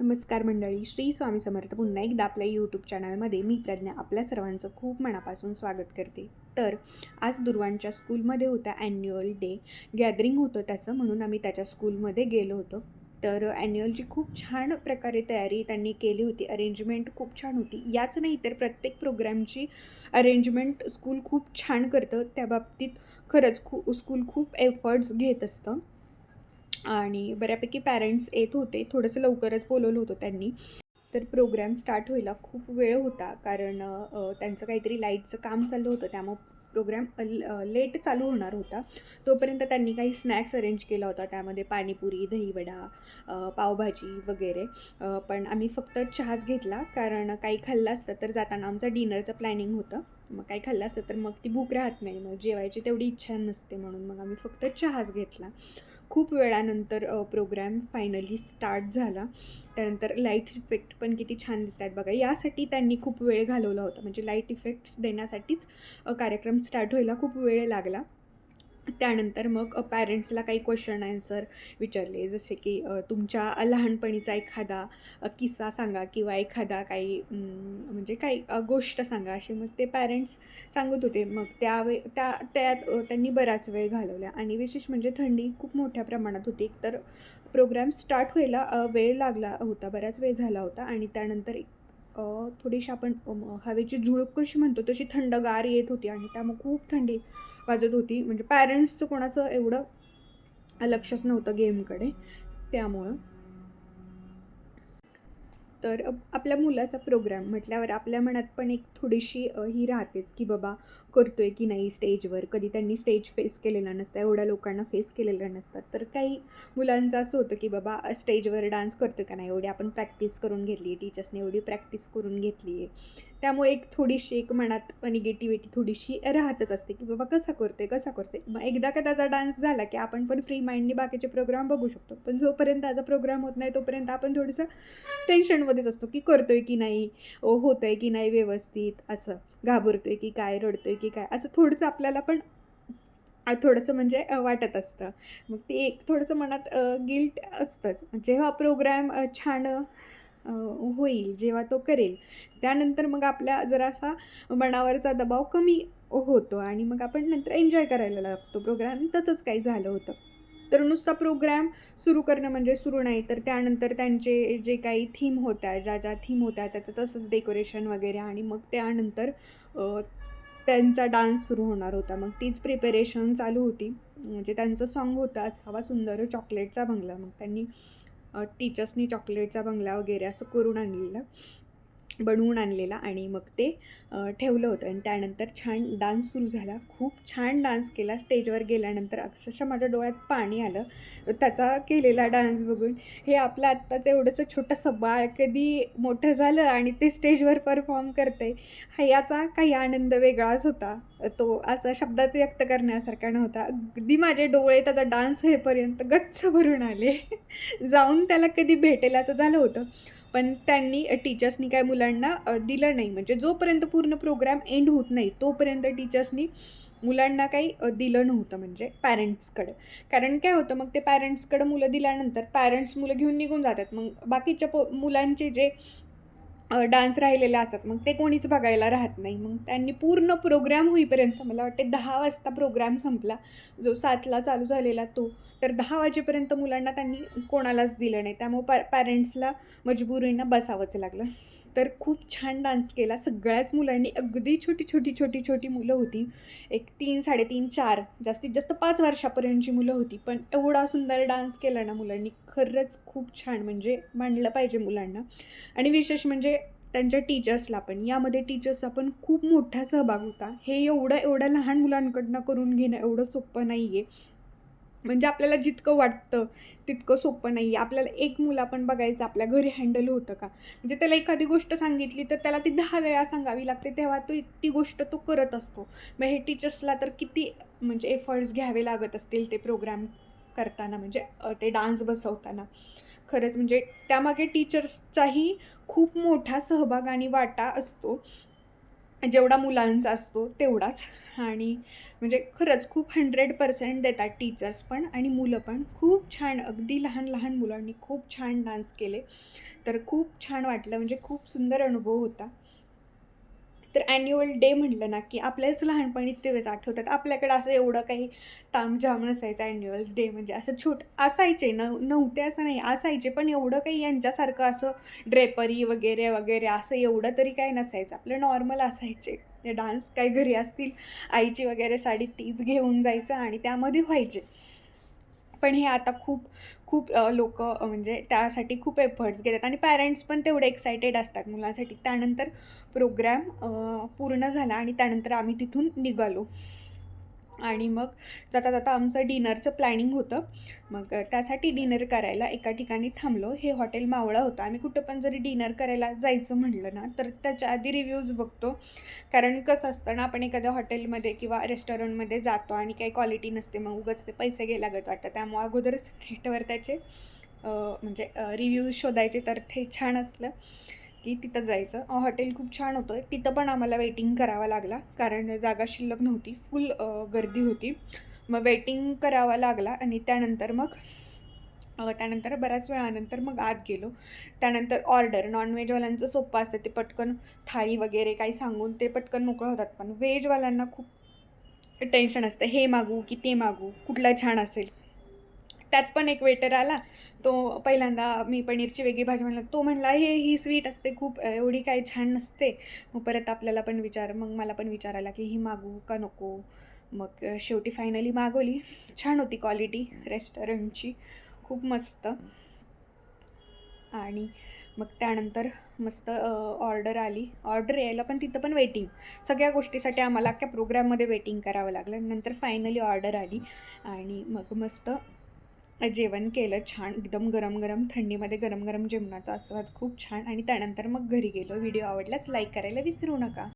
नमस्कार मंडळी श्री स्वामी समर्थ पुन्हा एकदा आपल्या यूट्यूब चॅनलमध्ये मी प्रज्ञा आपल्या सर्वांचं खूप मनापासून स्वागत करते. तर आज दुर्वांच्या स्कूलमध्ये होता ॲन्युअल डे गॅदरिंग होतं त्याचं म्हणून आम्ही त्याच्या स्कूलमध्ये गेलो होतो. तर ॲन्युअलची खूप छान प्रकारे तयारी त्यांनी केली होती. अरेंजमेंट खूप छान होती. याच नाही तर प्रत्येक प्रोग्रॅमची अरेंजमेंट स्कूल खूप छान करतं. त्या बाबतीत खरंच खूप स्कूल खूप एफर्ट्स घेत असतं. आणि बऱ्यापैकी पॅरेंट्स येत होते. थोडंसं लवकरच बोलवलं होतं त्यांनी. तर प्रोग्राम स्टार्ट व्हायला खूप वेळ होता. कारण त्यांचं काहीतरी लाईटचं काम चाललं होतं. त्यामुळं प्रोग्राम लेट चालू होणार होता. तोपर्यंत त्यांनी काही स्नॅक्स अरेंज केला होता. त्यामध्ये पाणीपुरी दहीवडा पावभाजी वगैरे. पण आम्ही फक्त चहाच घेतला. कारण काही खाल्लं असतं तर जाताना आमचं डिनरचं प्लॅनिंग होतं. मग काही खाल्लं असतं तर मग ती भूक राहत नाही. मग जेवायची तेवढी इच्छा नसते म्हणून मग आम्ही फक्त चहाच घेतला. खूप वेळानंतर प्रोग्रॅम फायनली स्टार्ट झाला. त्यानंतर लाइट इफेक्ट पण किती छान दिसत आहेत बघा. यासाठी त्यांनी खूप वेळ घालवला होता. म्हणजे लाइट इफेक्ट्स देण्यासाठीच कार्यक्रम स्टार्ट व्हायला खूप वेळ लागला. त्यानंतर मग पॅरेंट्सला काही क्वेश्चन आन्सर विचारले. जसे की तुमच्या लहानपणीचा एखादा किस्सा सांगा किंवा एखादा काही म्हणजे काही गोष्ट सांगा. असे मग ते पॅरेंट्स सांगत होते. मग त्यावे त्या त्यात त्यांनी बराच वेळ घालवला. आणि विशेष म्हणजे थंडी खूप मोठ्या प्रमाणात होती. तर प्रोग्राम स्टार्ट व्हायला वेळ लागला होता. बराच वेळ झाला होता. आणि त्यानंतर एक थोडीशी आपण हवेची झुळूक कशी म्हणतो तशी थंडगार येत होती. आणि त्यामुळे खूप थंडी वाजत होती. म्हणजे पॅरेंट्सचं कोणाचं एवढं लक्षच नव्हतं गेमकडे त्यामुळं. तर आपल्या मुलाचा प्रोग्राम म्हटल्यावर आपल्या मनात पण एक थोडीशी ही राहतेच की बाबा करतोय की नाही स्टेजवर. कधी त्यांनी स्टेज फेस केलेला नसतं एवढ्या लोकांना फेस केलेलं नसतात तर काही मुलांचं असं होतं की बाबा स्टेजवर डान्स करतो का नाही? एवढी आपण प्रॅक्टिस करून घेतली आहे टीचर्सने एवढी प्रॅक्टिस करून घेतली आहे त्यामुळे एक थोडीशी एक मनात निगेटिव्हिटी थोडीशी राहतच असते की बाबा कसा करते कसा करते मग एकदा का त्याचा डान्स झाला की आपण पण फ्री माइंडने बाकीचे प्रोग्राम बघू शकतो. पण जोपर्यंत त्याचा प्रोग्राम होत नाही तोपर्यंत आपण थोडंसं टेन्शनमध्येच असतो की करतोय की नाही ओ, होतंय की नाही व्यवस्थित असं घाबरतोय की काय रडतोय की काय असं थोडंसं आपल्याला पण थोडंसं म्हणजे वाटत असतं. मग ते एक थोडंसं मनात गिल्ट असतंच. जेव्हा प्रोग्राम छान होईल जेव्हा तो करेल. त्यानंतर मग आपल्या जरासा मनावरचा दबाव कमी होतो आणि मग आपण नंतर एन्जॉय करायला लागतो. प्रोग्राम तसंच काही झालं होतं. तर नुसता प्रोग्राम सुरू करणं म्हणजे सुरू नाही तर त्यानंतर त्यांचे जे काही थीम होत्या ज्या ज्या थीम होत्या त्याचं तसंच डेकोरेशन वगैरे आणि मग त्यानंतर त्यांचा डान्स सुरू होणार होता. मग तीच प्रिपरेशन चालू होती. म्हणजे त्यांचं सॉन्ग होतं असावा सुंदर चॉकलेटचा बंगला. मग त्यांनी टीचर्सनी चॉकलेटचा बंगला वगैरे असं करून आणलेलं. बनवून आणलेला आणि मग ते ठेवलं होतं. आणि त्यानंतर छान डान्स सुरू झाला. खूप छान डान्स केला. स्टेजवर गेल्यानंतर अक्षरशः माझ्या डोळ्यात पाणी आलं. त्याचा केलेला डान्स बघून. हे आपलं आत्ताचं एवढंसं छोटंसं बाळ कधी मोठं झालं आणि ते स्टेजवर परफॉर्म करते हा याचा काही आनंद वेगळाच होता. तो असा शब्दात व्यक्त करण्यासारखा नव्हता. अगदी माझे डोळे त्याचा डान्स होईपर्यंत गच्च भरून आले. जाऊन त्याला कधी भेटेल असं झालं होतं. पण त्यांनी टीचर्सनी काय मुलांना दिलं नाही. म्हणजे जोपर्यंत पूर्ण प्रोग्राम एंड होत नाही तोपर्यंत टीचर्सनी मुलांना काही दिलं नव्हतं म्हणजे पॅरेंट्सकडं कारण काय होतं मग ते पॅरेंट्सकडं मुलं दिल्यानंतर पॅरेंट्स मुलं घेऊन निघून जातात. मग बाकीच्या पो मुलांचे जे डान्स राहिलेले असतात. मग ते कोणीच बघायला राहत नाही. मग त्यांनी पूर्ण प्रोग्राम होईपर्यंत मला वाटते दहा वाजता प्रोग्राम संपला. जो सातला चालू झालेला तो तर दहा वाजेपर्यंत मुलांना त्यांनी कोणालाच दिलं नाही. त्यामुळे पॅ पॅरेंट्सला मजबुरीनं बसावंच लागलं. तर खूप छान डान्स केला सगळ्याच मुलांनी. अगदी छोटी छोटी छोटी छोटी मुलं होती. एक तीन साडेतीन चार जास्तीत जास्त पाच वर्षापर्यंतची मुलं होती. पण एवढा सुंदर डान्स केला ना मुलांनी. खरंच खूप छान म्हणजे मांडलं पाहिजे मुलांना. आणि विशेष म्हणजे त्यांच्या टीचर्सला पण. यामध्ये टीचर्सचा पण खूप मोठा सहभाग होता. हे एवढं एवढ्या लहान मुलांकडनं करून घेणं एवढं सोपं नाही आहे म्हणजे आपल्याला जितकं वाटतं तितकं सोपं नाही आहे आपल्याला एक मुलं आपण बघायचं आपल्या घरी हँडल होतं का? म्हणजे त्याला एखादी गोष्ट सांगितली तर त्याला ती दहा वेळा सांगावी लागते तेव्हा तो ती गोष्ट तो करत असतो. मग हे टीचर्सला तर किती म्हणजे एफर्ट्स घ्यावे लागत असतील ते प्रोग्राम करताना म्हणजे ते डान्स बसवताना. खरंच म्हणजे त्यामागे टीचर्सचाही खूप मोठा सहभाग आणि वाटा असतो. जेवढा मुलांचा असतो तेवढाच. आणि म्हणजे खरंच खूप हंड्रेड पर्सेंट देतात टीचर्स पण आणि मुलं पण. खूप छान अगदी लहान लहान मुलांनी खूप छान डान्स केले. तर खूप छान वाटलं. म्हणजे खूप सुंदर अनुभव होता. तर ॲन्युअल डे म्हटलं ना की आपल्याच लहानपणी तेच आठवतात. आपल्याकडे असं एवढं काही तामझाम नसायचं ॲन्युअल डे म्हणजे. असं छोट असायचे. न नव्हते असं नाही. असायचे. पण एवढं काही यांच्यासारखं असं ड्रेपरी वगैरे वगैरे असं एवढं तरी काही नसायचं. आपलं नॉर्मल असायचे. ते डान्स काही घरी असतील आईची वगैरे साडी तीच घेऊन जायचं आणि त्यामध्ये व्हायचे. पण हे आता खूप खूप लोक म्हणजे त्यासाठी खूप एफर्ट्स घेतात आणि पॅरेंट्स पण तेवढे एक्सायटेड असतात मुलांसाठी. त्यानंतर प्रोग्रॅम पूर्ण झाला आणि त्यानंतर आम्ही तिथून निघालो. आणि मग जाता जाता आमचं डिनरचं प्लॅनिंग होतं. मग त्यासाठी डिनर करायला एका ठिकाणी थांबलो. हे हॉटेल मावळा होतं. आम्ही कुठं पण जरी डिनर करायला जायचं म्हटलं ना तर त्याच्या आधी रिव्ह्यूज बघतो. कारण कसं असतं ना आपण एखाद्या हॉटेलमध्ये किंवा रेस्टॉरंटमध्ये जातो आणि काही क्वालिटी नसते मग उगाच ते पैसे घ्यायला लागत वाटतं. त्यामुळे अगोदरच नेटवर त्याचे म्हणजे रिव्ह्यूज शोधायचे तर ते छान असलं. की तिथं जायचं. हॉटेल खूप छान होतं. तिथं पण आम्हाला वेटिंग करावा लागला. कारण जागा शिल्लक नव्हती. फुल गर्दी होती. मग वेटिंग करावा लागला आणि त्यानंतर मग त्यानंतर बऱ्याच वेळानंतर मग आत गेलो. त्यानंतर ऑर्डर नॉनव्हेजवाल्यांचं सोपं असतं. ते पटकन थाळी वगैरे काही सांगून ते पटकन मोकळं होतात. पण व्हेजवाल्यांना खूप टेन्शन असतं. हे मागू की ते मागू. कुठलं छान असेल. त्यात पण एक वेटर आला. तो पहिल्यांदा मी पनीरची वेगळी भाजी म्हणला तो म्हणला हे ही स्वीट असते खूप एवढी काही छान नसते. मग परत आपल्याला पण विचार मग मला पण विचार आला की ही मागू का नको? मग शेवटी फायनली मागवली. छान होती क्वालिटी रेस्टॉरंटची खूप मस्त. आणि मग त्यानंतर मस्त ऑर्डर आली. ऑर्डर यायला पण तिथं पण वेटिंग सगळ्या गोष्टीसाठी आम्हाला अख्ख्या प्रोग्राममध्ये वेटिंग करावं लागलं. नंतर फायनली ऑर्डर आली. आणि मग मस्त जेवण केलं छान एकदम गरम गरम थंडीमध्ये गरम गरम जेवणाचा आस्वाद खूप छान. आणि त्यानंतर मग घरी गेलो. व्हिडिओ आवडल्यास लाईक करायला विसरू नका.